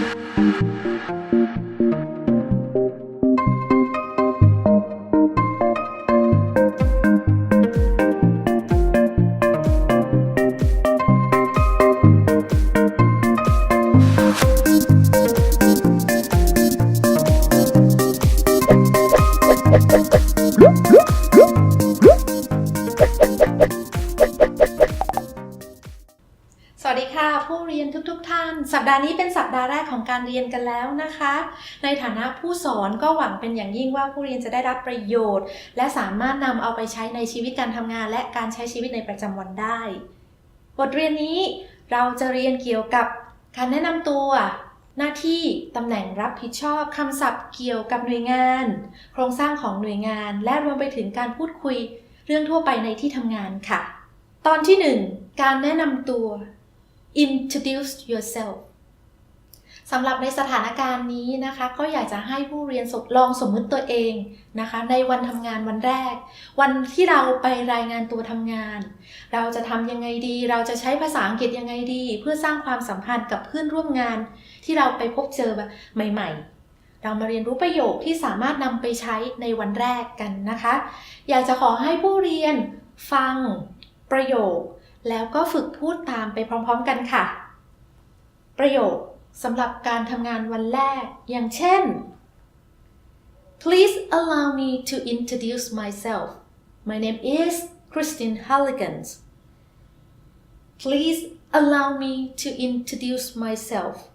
ส สัปดาห์นี้เป็นสัปดาห์แรกของการเรียนกันแล้วนะคะ ในฐานะผู้สอนก็หวังเป็นอย่างยิ่งว่าผู้เรียนจะได้รับประโยชน์ และสามารถนำเอาไปใช้ในชีวิตการทำงาน และการใช้ชีวิตในประจำวันได้ บทเรียนนี้เราจะเรียนเกี่ยวกับการแนะนำตัว หน้าที่ตำแหน่งรับผิดชอบคำศัพท์เกี่ยวกับหน่วยงาน โครงสร้างของหน่วยงาน และรวมไปถึงการพูดคุยเรื่องทั่วไปในที่ทำงานค่ะ ตอนที่หนึ่งการแนะนำตัว introduce yourself สำหรับในสถานการณ์นี้นะคะ ก็อยากจะให้ผู้เรียนสลองสมมติตัวเองนะคะ ในวันทำงานวันแรก วันที่เราไปรายงานตัวทำงาน เราจะทำยังไงดี เราจะใช้ภาษาอังกฤษยังไงดี เพื่อสร้างความสัมพันธ์กับเพื่อนร่วมงาน ที่เราไปพบเจอใหม่ ๆเรามาเรียนรู้ประโยคที่สามารถนำไปใช้ในวันแรกกันนะคะ อยากจะขอให้ผู้เรียนฟังประโยค แล้วก็ฝึกพูดตามไปพร้อมๆกันค่ะ ประโยคสำหรับการทำงานวันแรก อย่างเช่น Please allow me to introduce myself. My name is Christine Halligans. Please allow me to introduce myself.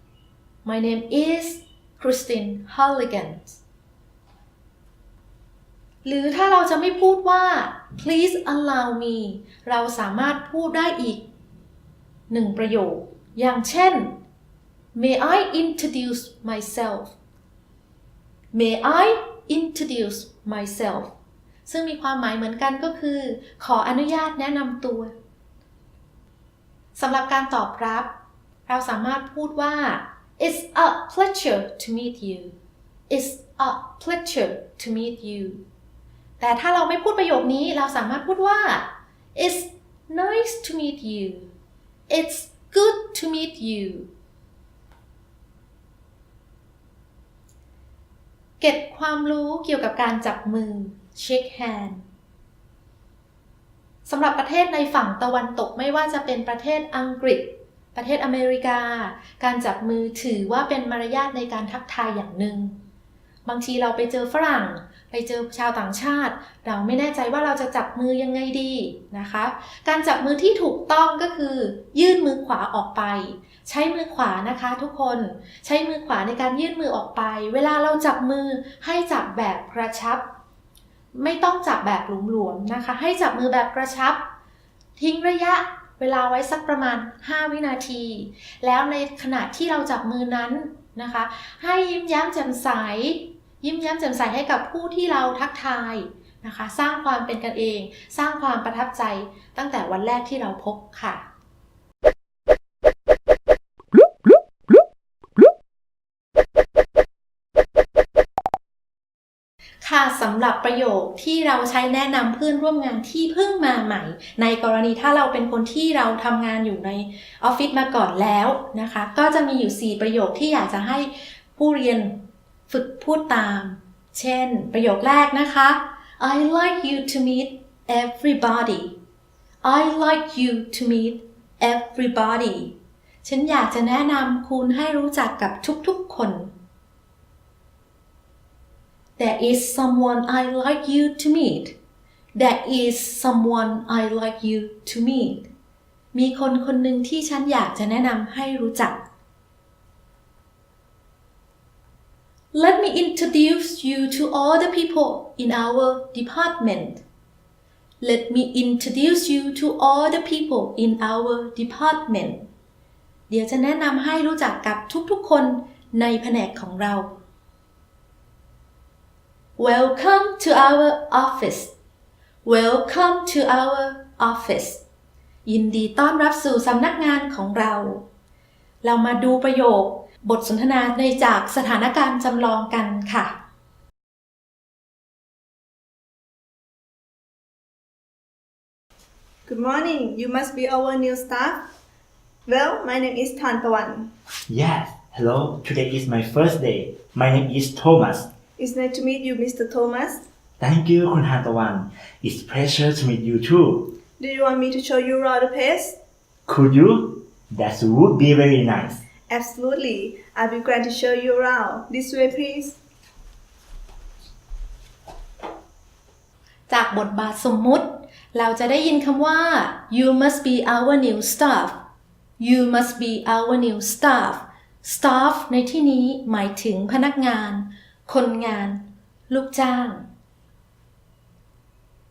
My name is Christine Halligans. หรือถ้าเราจะไม่พูดว่า please allow me เราสามารถพูดได้อีกหนึ่งประโยค อย่างเช่น may I introduce myself may I introduce myself ซึ่งมีความหมายเหมือนกันก็คือ ขออนุญาตแนะนำตัวสำหรับการตอบรับ เราสามารถพูดว่า it's a pleasure to meet you it's a pleasure to meet you แต่ถ้าเราไม่พูดประโยคนี้เราสามารถพูดว่า it's nice to meet you it's good to meet you เก็บความรู้เกี่ยวกับการจับมือ shake hand สำหรับประเทศในฝั่งตะวันตกไม่ว่าจะเป็นประเทศอังกฤษ ประเทศอเมริกา การจับมือถือว่าเป็นมารยาทในการทักทายอย่างหนึ่ง บางทีเราไปเจอฝรั่ง ไปเจอชาวต่างชาติ เราไม่แน่ใจว่าเราจะจับมือยังไงดีนะคะ การจับมือที่ถูกต้องก็คือ ยื่นมือขวาออกไป ใช้มือขวานะคะทุกคนใช้มือขวาในการยื่นมือออกไป เวลาเราจับมือให้จับแบบกระชับ ไม่ต้องจับแบบหลวมๆนะคะ ให้จับมือแบบกระชับ ทิ้งระยะเวลาไว้สักประมาณ 5 วินาที แล้วในขณะที่เราจับมือนั้นนะคะ ให้ยิ้มแย้มแจ่มใส ยิ้มแย้มแจ่มใสให้กับผู้ที่เราทักทายนะคะ สร้างความเป็นกันเอง สร้างความประทับใจตั้งแต่วันแรกที่เราพบค่ะ ค่ะสำหรับประโยคที่เราใช้แนะนำเพื่อนร่วมงานที่เพิ่งมาใหม่ ในกรณีถ้าเราเป็นคนที่เราทำงานอยู่ในออฟฟิศมาก่อนแล้วนะคะ ก็จะมีอยู่ 4 ประโยคที่อยากจะให้ผู้เรียน ฝึกพูดตาม เช่น ประโยคแรกนะคะ I like you to meet everybody I like you to meet everybody ฉันอยากจะแนะนำคุณให้รู้จักกับทุกๆคน There is someone I like you to meet. There is someone I like you to meet. มีคนคนหนึ่งที่ฉันอยากจะแนะนำให้รู้จัก Let me introduce you to all the people in our department. Let me introduce you to all the people in our department. เดี๋ยวจะแนะนำให้รู้จักกับทุกๆคนในแผนกของเรา Welcome to our office. Welcome to our office. ยินดีต้อนรับสู่สำนักงานของเรา เรามาดูประโยค บทสนทนาในจากสถานการณ์จำลองกันค่ะ Good morning. You must be our new staff. Well, my name is Tan Tawan. Yes. Hello, today is my first day. My name is Thomas. It's nice to meet you, Mr. Thomas. Thank you คุณฮานตะวัน It's pleasure to meet you too. Do you want me to show you around the place? Could you? That would be very nice. Absolutely. I'll be glad to show you around. This way, please. จากบทบาทสมมุติ เราจะได้ยินคำว่า you must be our new staff you must be our new staff staff ในที่นี้หมายถึงพนักงาน คนงาน ลูกจ้าง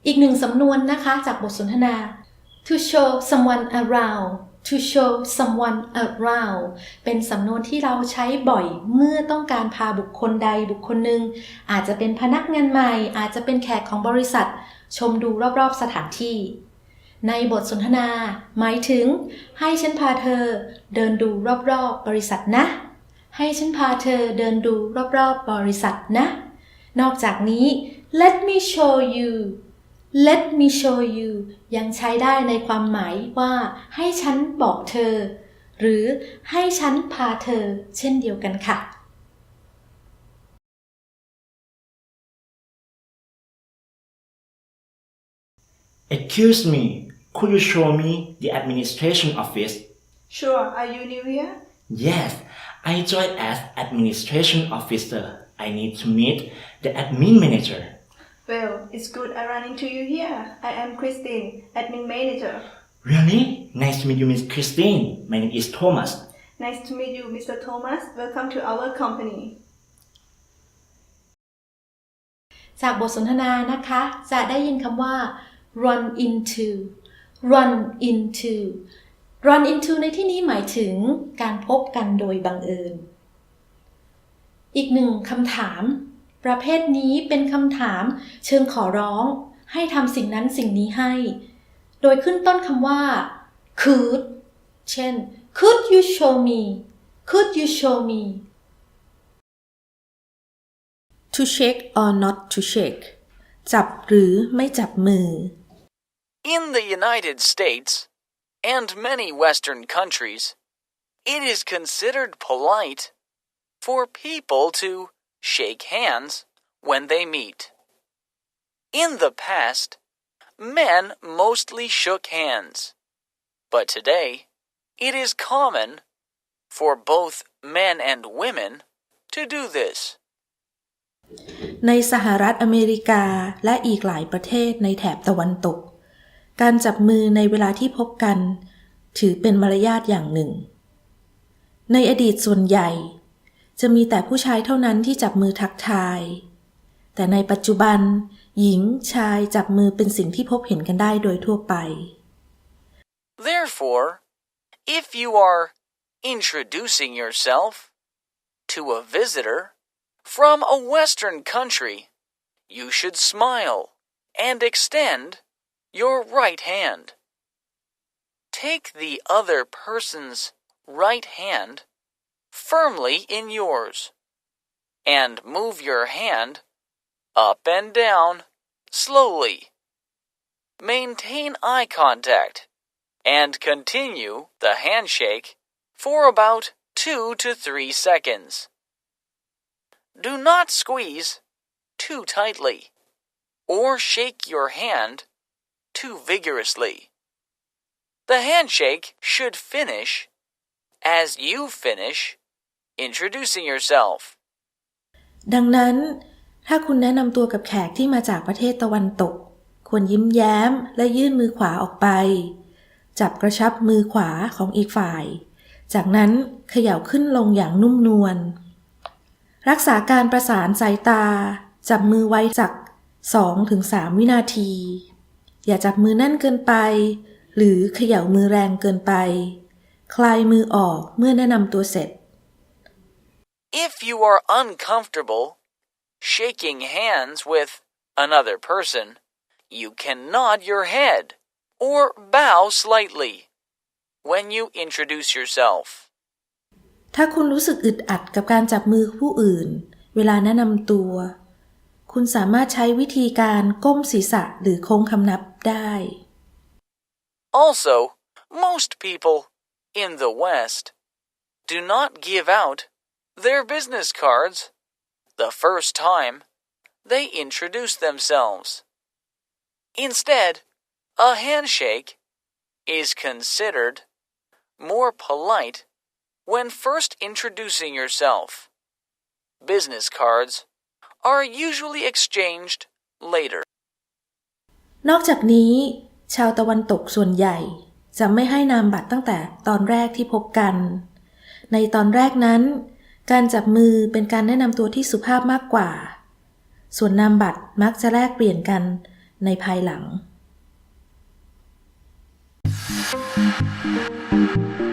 อีกหนึ่งสำนวนนะคะจากบทสนทนา to show someone around to show someone around เป็นสำนวนที่เราใช้บ่อยเมื่อต้องการพาบุคคลใดบุคคลหนึ่ง อาจจะเป็นพนักงานใหม่ อาจจะเป็นแขกของบริษัท ชมดูรอบๆสถานที่ ในบทสนทนา หมายถึง ให้ฉันพาเธอ เดินดูรอบๆบริษัทนะ ให้ฉันพาเธอเดินดูรอบๆบริษัทนะ นอกจากนี้ let me show you let me show you ยังใช้ได้ในความหมายว่า ให้ฉันบอกเธอ หรือให้ฉันพาเธอ เช่นเดียวกันค่ะ Excuse me, could you show me the administration office? Sure. Are you new here? Yes, I joined as administration officer. I need to meet the admin manager. Well, it's good I ran into you here. I am Christine, admin manager. Really? Nice to meet you, Miss Christine. My name is Thomas. Nice to meet you, Mr. Thomas. Welcome to our company. จากบทสนทนานะคะ จะได้ยินคำว่า run into run into run into ในที่นี้หมายถึงการพบกันโดยบังเอิญ อีกหนึ่งคำถาม ประเภทนี้เป็นคำถาม เชิงขอร้อง ให้ทำสิ่งนั้นสิ่งนี้ให้ โดยขึ้นต้นคำว่า could เช่น could you show me could you show me to shake or not to shake จับหรือไม่จับมือ In the United States and many Western countries, it is considered polite for people to shake hands when they meet. In the past, men mostly shook hands, but today it is common for both men and women to do this. ในสหรัฐอเมริกาและอีกหลายประเทศในแถบตะวันตก การจับมือในเวลาที่พบกัน ถือเป็นมารยาทอย่างหนึ่ง ในอดีตส่วนใหญ่ จะมีแต่ผู้ชายเท่านั้นที่จับมือทักทาย แต่ในปัจจุบัน หญิงชายจับมือเป็นสิ่งที่พบเห็นกันได้โดยทั่วไป Therefore, if you are introducing yourself to a visitor from a Western country, you should smile and extend your right hand. Take the other person's right hand firmly in yours and move your hand up and down slowly. Maintain eye contact and continue the handshake for about two to three seconds. Do not squeeze too tightly or shake your hand too vigorously. The handshake should finish as you finish introducing yourself. ดังนั้น ถ้าคุณแนะนำตัวกับแขกที่มาจากประเทศตะวันตก ควรยิ้มแย้มและยื่นมือขวาออกไป จับกระชับมือขวาของอีกฝ่าย จากนั้นเขย่าขึ้นลงอย่างนุ่มนวล รักษาการประสานสายตา จับมือไว้จาก2-3วินาที อย่าจับมือแน่นเกินไป หรือเขย่ามือแรงเกินไป คลายมือออกเมื่อแนะนำตัวเสร็จ If you are uncomfortable shaking hands with another person, you can nod your head or bow slightly when you introduce yourself. ถ้าคุณรู้สึกอึดอัดกับการจับมือผู้อื่น เวลาแนะนำตัว คุณสามารถใช้วิธีการก้มศีรษะหรือโค้งคำนับได้ Also, most people in the West do not give out their business cards the first time they introduce themselves. Instead, a handshake is considered more polite when first introducing yourself. Business cards are usually exchanged later. นอกจากนี้ ชาวตะวันตกส่วนใหญ่ จะไม่ให้นามบัตรตั้งแต่ตอนแรกที่พบกัน ในตอนแรกนั้น การจับมือเป็นการแนะนำตัวที่สุภาพมากกว่า ส่วนนามบัตรมักจะแลกเปลี่ยนกันในภายหลัง Thank you.